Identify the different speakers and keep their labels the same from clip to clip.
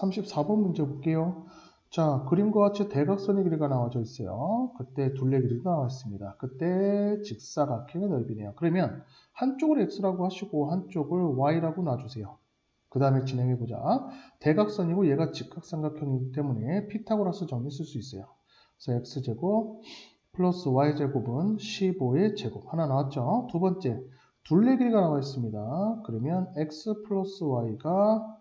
Speaker 1: 34번 문제 볼게요. 자, 그림과 같이 대각선의 길이가 나와져 있어요. 그때 둘레 길이가 나와 있습니다. 그때 직사각형의 넓이네요. 그러면 한쪽을 x라고 하시고 한쪽을 y라고 놔주세요. 그 다음에 진행해보자. 대각선이고 얘가 직각삼각형이기 때문에 피타고라스 정리 쓸 수 있어요. 그래서 x제곱 플러스 y제곱은 15의 제곱 하나 나왔죠. 두 번째 둘레 길이가 나와 있습니다. 그러면 x 플러스 y가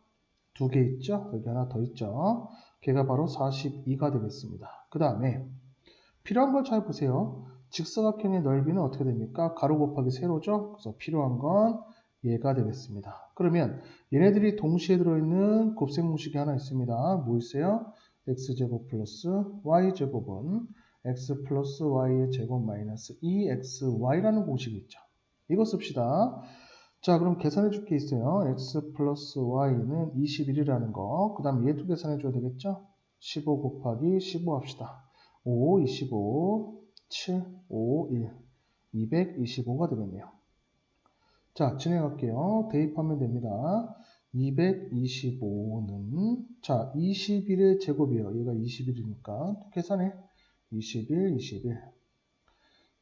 Speaker 1: 두 개 있죠. 여기 하나 더 있죠. 걔가 바로 42가 되겠습니다. 그 다음에 필요한 걸 잘 보세요. 직사각형의 넓이는 어떻게 됩니까? 가로 곱하기 세로죠. 그래서 필요한 건 얘가 되겠습니다. 그러면 얘네들이 동시에 들어있는 곱셈 공식이 하나 있습니다. 뭐 있어요? x제곱 플러스 y제곱은 x 플러스 y의 제곱 마이너스 2xy라는 공식이 있죠. 이거 씁시다. 자, 그럼 계산해 줄 게 있어요. x 플러스 y는 21이라는 거. 그 다음 얘도 계산해 줘야 되겠죠? 15 곱하기 15 합시다. 5, 25, 7, 5, 1. 225가 되겠네요. 자, 진행할게요. 대입하면 됩니다. 225는, 자, 21의 제곱이에요. 얘가 21이니까. 계산해. 21, 21.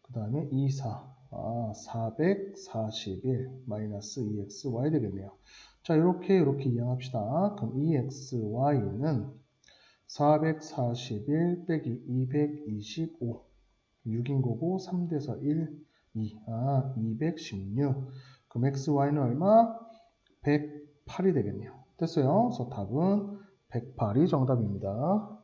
Speaker 1: 그 다음에 24. 아, 441 마이너스 2xy 되겠네요. 자, 이렇게 이렇게 이항합시다. 그럼 2xy는 441 빼기 225 6인 거고 3대서 1, 2. 아, 216. 그럼 xy는 얼마? 108이 되겠네요. 됐어요. 그래서 답은 108이 정답입니다.